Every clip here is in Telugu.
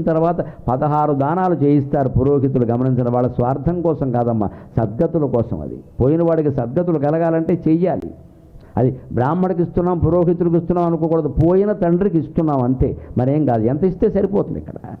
తర్వాత పదహారు దానాలు చేయిస్తారు పురోహితులు. గమనించిన వాళ్ళ స్వార్థం కోసం కాదమ్మా సద్గతుల కోసం అది. పోయిన వాడికి సద్గతులు కలగాలంటే చెయ్యాలి. అది బ్రాహ్మడికి ఇస్తున్నాం పురోహితుడికి ఇస్తున్నాం అనుకోకూడదు. పోయిన తండ్రికి ఇస్తున్నాం అంతే. మరేం కాదు ఎంత ఇస్తే సరిపోతుంది ఇక్కడ.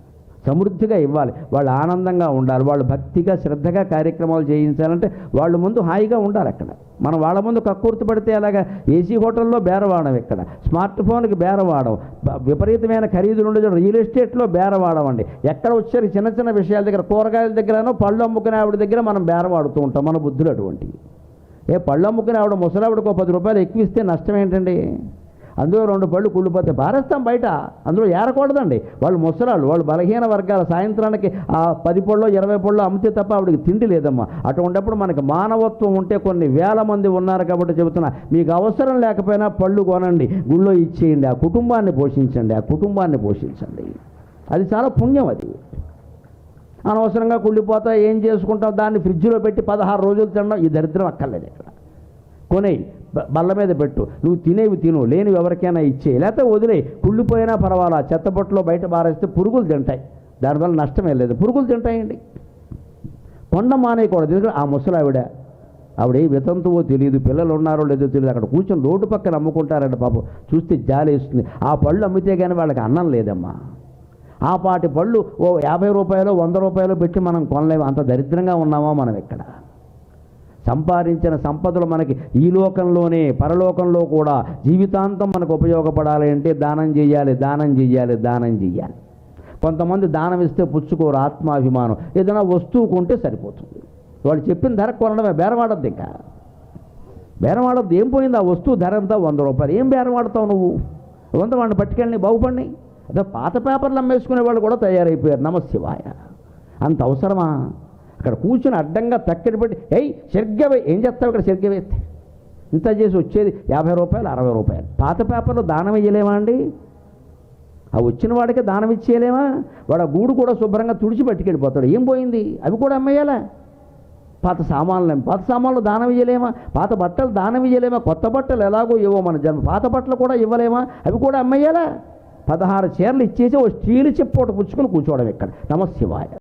సమృద్ధిగా ఇవ్వాలి. వాళ్ళు ఆనందంగా ఉండాలి. వాళ్ళు భక్తిగా శ్రద్ధగా కార్యక్రమాలు చేయించాలంటే వాళ్ళు ముందు హాయిగా ఉండాలి అక్కడ. మనం వాళ్ళ ముందు కక్కుర్తి పడితే అలాగా ఏసీ హోటల్లో బేరవాడం ఇక్కడ. స్మార్ట్ ఫోన్కి బేరవాడం. విపరీతమైన ఖరీదులు ఉండే రియల్ ఎస్టేట్లో బేరవాడం అండి. ఎక్కడ వచ్చారు? చిన్న చిన్న విషయాల దగ్గర కూరగాయల దగ్గరనో పళ్ళు అమ్ముకునే ఆవిడ దగ్గర మనం బేరవాడుతూ ఉంటాం మన బుద్ధులు అటువంటివి. ఏ పళ్ళు అమ్ముకునే ఆవిడ ముసలావిడకు ఒక పది రూపాయలు ఎక్కువ ఇస్తే నష్టం ఏంటండి? అందులో రెండు పళ్ళు కుళ్ళిపోతే పారేస్తాం బయట అందులో ఏరకూడదండి. వాళ్ళు ముసలాళ్ళు వాళ్ళు బలహీన వర్గాల సాయంత్రానికి ఆ పది పళ్ళు ఇరవై పళ్ళు అమ్మితే తప్ప ఆవిడకి తిండి లేదమ్మా. అటువంటిప్పుడు మనకి మానవత్వం ఉంటే కొన్ని వేల మంది ఉన్నారు కాబట్టి చెబుతున్నా మీకు అవసరం లేకపోయినా పళ్ళు కొనండి. గుళ్ళో ఇచ్చేయండి. ఆ కుటుంబాన్ని పోషించండి. ఆ కుటుంబాన్ని పోషించండి. అది చాలా పుణ్యం అది. అనవసరంగా కుళ్ళిపోతా ఏం చేసుకుంటావు దాన్ని ఫ్రిడ్జ్లో పెట్టి పదహారు రోజులు తినడం ఈ దరిద్రం అక్కర్లేదు ఇక్కడ. కొనేయి బల్ల మీద పెట్టు. నువ్వు తినేవి తిను లేనివి ఎవరికైనా ఇచ్చే. లేకపోతే వదిలే కుళ్ళిపోయినా పర్వాలా చెత్తబొట్టులో బయట బారేస్తే పురుగులు తింటాయి. దానివల్ల నష్టమే లేదు. పురుగులు తింటాయండి. కొండ మానేయకూడదు ఎందుకంటే ఆ ముసలావిడ ఆవిడ ఏ వితంతువో తెలియదు పిల్లలు ఉన్నారో లేదో తెలియదు అక్కడ కూర్చొని రోడ్డు పక్కన అమ్ముకుంటారంట పాపం. చూస్తే జాలేస్తుంది ఆ పళ్ళు అమ్మితే కానీ వాళ్ళకి అన్నం లేదమ్మా. ఆ పాటి పళ్ళు ఓ యాభై రూపాయలు వంద రూపాయలు పెట్టి మనం కొనలేము. అంత దరిద్రంగా ఉన్నామా మనం ఇక్కడ? సంపాదించిన సంపదలు మనకి ఈ లోకంలోనే పరలోకంలో కూడా జీవితాంతం మనకు ఉపయోగపడాలి అంటే దానం చేయాలి దానం చేయాలి దానం చేయాలి. కొంతమంది దానం ఇస్తే పుచ్చుకోరు ఆత్మాభిమానం. ఏదైనా వస్తువు కొంటే సరిపోతుంది. వాళ్ళు చెప్పిన ధర కొనడమే బేరవాడద్దు ఇంకా. బేరవాడద్దు ఏం పోయింది? ఆ వస్తువు ధర అంతా వంద రూపాయలు. ఏం బేరవాడతావు నువ్వు? వంద వాడిని పట్టుకెళ్ళి బాగుపడి అదే పాత పేపర్లు అమ్మేసుకునే వాళ్ళు కూడా తయారైపోయారు. నమశివాయ. అంత అవసరమా? అక్కడ కూర్చుని అడ్డంగా తక్కడి పెట్టి ఏయ్ సరిగ్గా ఏం చేస్తావు ఇక్కడ సరిగ్గా వేస్తే ఇంత చేసి వచ్చేది యాభై రూపాయలు అరవై రూపాయలు. పాత పేపర్లో దానం వేయలేమా అండి? ఆ వచ్చిన వాడికి దానం ఇచ్చేయలేమా? వాడు ఆ గూడు కూడా శుభ్రంగా తుడిచి పట్టుకెళ్ళిపోతాడు. ఏం పోయింది? అవి కూడా అమ్మేయాలా? పాత సామాన్లు పాత సామాన్లు దానం ఇయ్యలేమా? పాత బట్టలు దానం ఇయ్యలేమా? కొత్త బట్టలు ఎలాగో ఇవ్వో మన జన్మ పాత బట్టలు కూడా ఇవ్వలేమా? అవి కూడా అమ్మేయాలా? పదహారు చీరలు ఇచ్చేసి ఓ స్టీలు చెప్పు ఒకటి పుచ్చుకొని కూర్చోవడం ఇక్కడ. నమశివాయ.